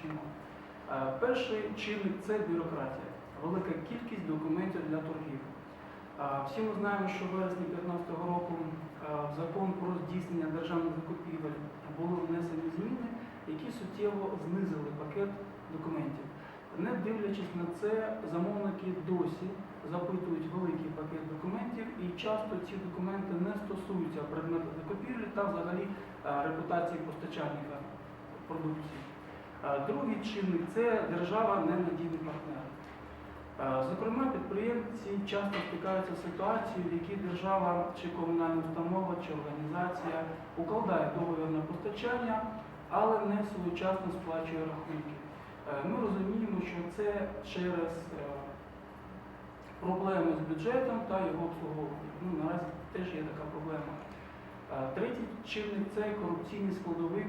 почнемо. Е, Перший чинник це бюрократія, велика кількість документів для торгів. Е, Всі ми знаємо, що в вересні 2015 року е, в закон про здійснення державних закупівель були внесені зміни, які суттєво знизили пакет документів. Не дивлячись на це, замовники досі запитують великий пакет документів, і часто ці документи не стосуються предмету закупівлі та взагалі репутації постачальника продукції. Другий чинник це держава ненадійний партнер. Зокрема, підприємці часто стикаються з ситуацією, в якій держава чи комунальна установа чи організація укладає договір на постачання, але не своєчасно сплачує рахунки. Е, Ми розуміємо, що це через е, проблеми з бюджетом та його обслуговуванням. Ну, наразі теж є така проблема. Е, Третій чинник це корупційні складові,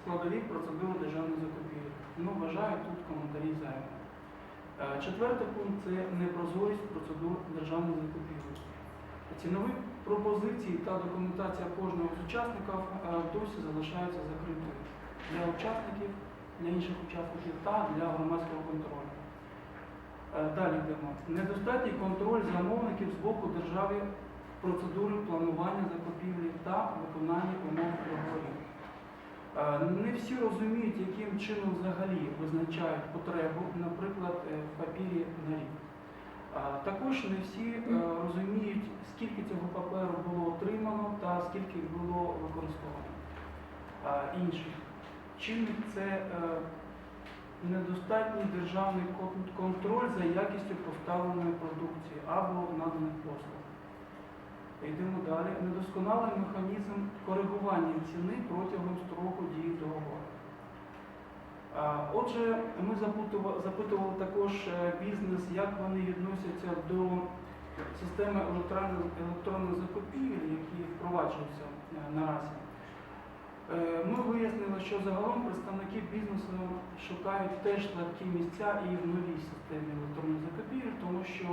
складові процедури державної закупівлі. Ну, вважаю, тут коментарі зайві. Е, Четвертий пункт це непрозорість процедур державної закупівлі. Цінові пропозиції та документація кожного з учасників е, досі залишаються закритою для учасників, для інших учасників та для громадського контролю. Е, Далі йдемо. Недостатній контроль замовників з боку держави в процедурі планування закупівлі та виконання умов договорів. Е, Не всі розуміють, яким чином взагалі визначають потребу, наприклад, е, в папірі на рік. Також не всі е, розуміють, скільки цього паперу було отримано та скільки було використовано. Інший чинник це недостатній державний контроль за якістю поставленої продукції або наданих послуг. Йдемо далі. Недосконалий механізм коригування ціни протягом строку дії договору. Отже, ми запитували, також е, бізнес, як вони відносяться до системи електронних, закупівель, які впроваджуються е, наразі. Е, Ми вияснили, що загалом представники бізнесу шукають теж слабкі місця і в новій системі електронних закупівель, тому що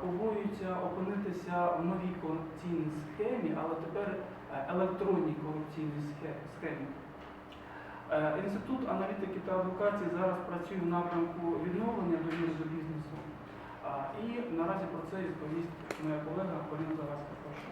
побоюються опинитися в новій корупційній схемі, але тепер е, електронній корупційній схемі. Е, Інститут аналітики та адвокації зараз працює в напрямку відновлення довіри до бізнесу. І наразі про це відповість моя колега Поліна Завадська.